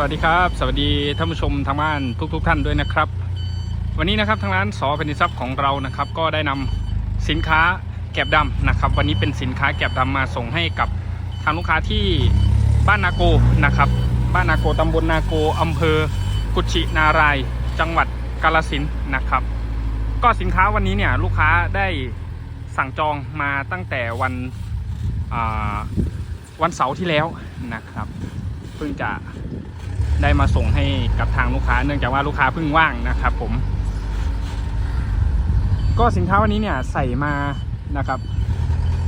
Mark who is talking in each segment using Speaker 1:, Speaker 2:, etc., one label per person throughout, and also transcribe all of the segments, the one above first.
Speaker 1: สวัสดีครับ สวัสดีท่านผู้ชมทางบ้านทุกๆทท่านด้วยนะครับ วันนี้นะครับทางร้านสอเป็นทรัพย์ของเรานะครับ ก็ได้นำสินค้าแกบดำนะครับ วันนี้เป็นสินค้าแกบดำมาส่งให้กับทางลูกค้าที่บ้านนาโกนะครับ บ้านนาโกตำบลนาโกอำเภอ กุชินาราย จังหวัดกาลสินนะครับ ก็สินค้าวันนี้เนี่ยลูกค้าได้สั่งจองมาตั้งแต่วันวันเสาร์ที่แล้วนะครับ เพิ่งจะ ได้มาส่งให้กับทางลูกค้า เนื่องจากว่าลูกค้าเพิ่งว่างนะครับ ผม ก็สินค้าวันนี้เนี่ยใส่มานะครับ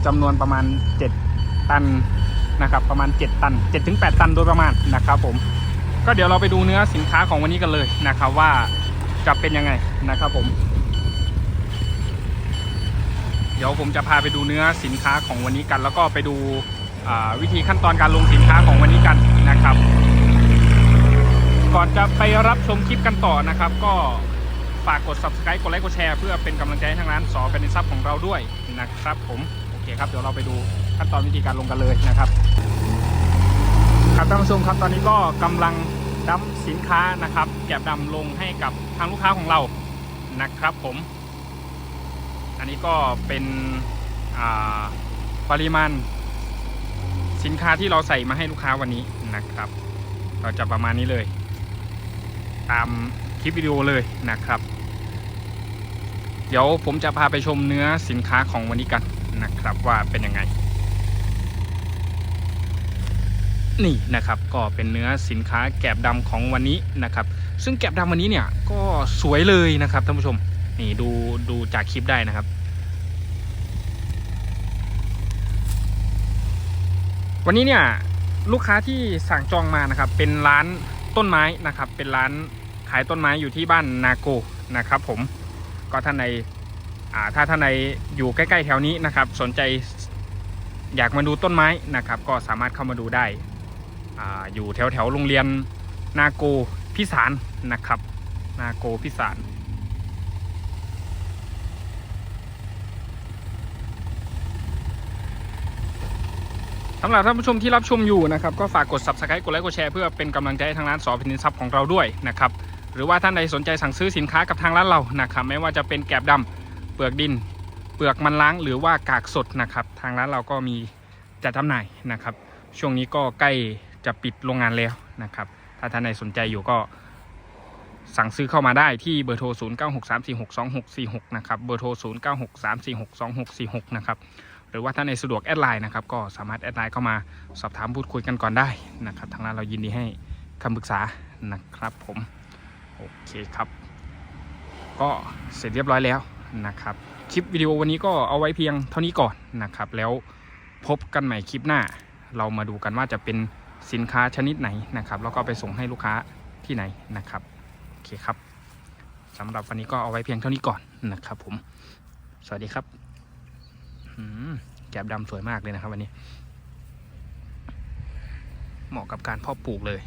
Speaker 1: จำนวนประมาณ 7 ตันนะครับประมาณ 7 ตัน7ถึง8ตันโดยประมาณนะครับ ผม ก็เดี๋ยวเราไปดูเนื้อสินค้าของวันนี้กันเลยนะครับว่าจะเป็นยังไงนะครับผม เดี๋ยวผมจะพาไปดูเนื้อสินค้าของวันนี้กัน แล้วก็ไปดูวิธีขั้นตอนการลงสินค้าของวันนี้กันนะครับ จะไปรับชมคลิปกันต่อนะครับ ก็ฝากกด subscribe กดไลค์กดแชร์เพื่อเป็นกำลังใจให้ทางร้านสอเป็นซับของเราด้วยนะครับ ผมโอเคครับเดี๋ยวเราไปดูขั้นตอนวิธีการลงกันเลยนะครับ ครับท่านผู้ชมครับตอนนี้ก็กำลังดัมสินค้านะครับ แกบดำลงให้กับทางลูกค้าของเรานะครับผม อันนี้ก็เป็นปริมาณสินค้าที่เราใส่มาให้ลูกค้าวันนี้นะครับก็จะประมาณนี้เลย ตามคลิปวิดีโอเลยนะครับ เดี๋ยวผมจะพาไปชมเนื้อสินค้าของวันนี้กันนะครับว่าเป็นยังไง นี่นะครับก็เป็นเนื้อสินค้าแกบดำของวันนี้นะครับ ซึ่งแกบดำวันนี้เนี่ยก็สวยเลยนะครับท่านผู้ชมนี่ดูดูจากคลิปได้นะครับวันนี้เนี่ยลูกค้าที่สั่งจองมานะครับเป็นร้าน ต้นไม้นะครับ เป็นร้านขายต้นไม้อยู่ที่บ้านนาโกนะครับผมก็ท่านในถ้าท่านในอยู่ใกล้ๆแถวนี้นะครับ สนใจอยากมาดูต้นไม้นะครับ ก็สามารถเข้ามาดูได้ออยู่แถวแถวๆโรงเรียนนาโกพิสารนะครับ นาโกพิสาร สำหรับท่านผู้ชมที่รับชมอยู่นะครับก็ฝากกด subscribe กดไลค์กดแชร์เพื่อเป็นกำลังใจให้ทางร้านสอพินินทรัพย์ของเราด้วยนะครับหรือว่าท่านใดสนใจสั่งซื้อสินค้ากับทางร้านเรานะครับไม่ว่าจะเป็นแกบดำเปลือกดิน เปลือกมันล้างหรือว่ากากสดนะครับทางร้านเราก็มีจัดจำหน่ายนะครับ ช่วงนี้ก็ใกล้จะปิดโรงงานแล้วนะครับถ้าท่านใดสนใจอยู่ก็ สั่งซื้อเข้ามาได้ที่เบอร์โทร 0963462646 นะครับ เบอร์โทร 0963462646 นะครับ หรือว่าถ้าในสะดวกแอดไลน์นะครับ ก็สามารถแอดไลน์เข้ามาสอบถามพูดคุยกันก่อนได้นะครับ ทางร้านเรายินดีให้คำปรึกษานะครับผม โอเคครับ ก็เสร็จเรียบร้อยแล้วนะครับ คลิปวิดีโอวันนี้ก็เอาไว้เพียงเท่านี้ก่อนนะครับ แล้วพบกันใหม่คลิปหน้า เรามาดูกันว่าจะเป็นสินค้าชนิดไหนนะครับ แล้วก็ไปส่งให้ลูกค้าที่ไหนนะครับ เคครับสำหรับวันนี้ก็เอาไว้เพียงเท่านี้ก่อนนะครับ ผม สวัสดีครับแกบดำสวยมากเลยนะครับ วันนี้ เหมาะกับการเพาะปลูกเลย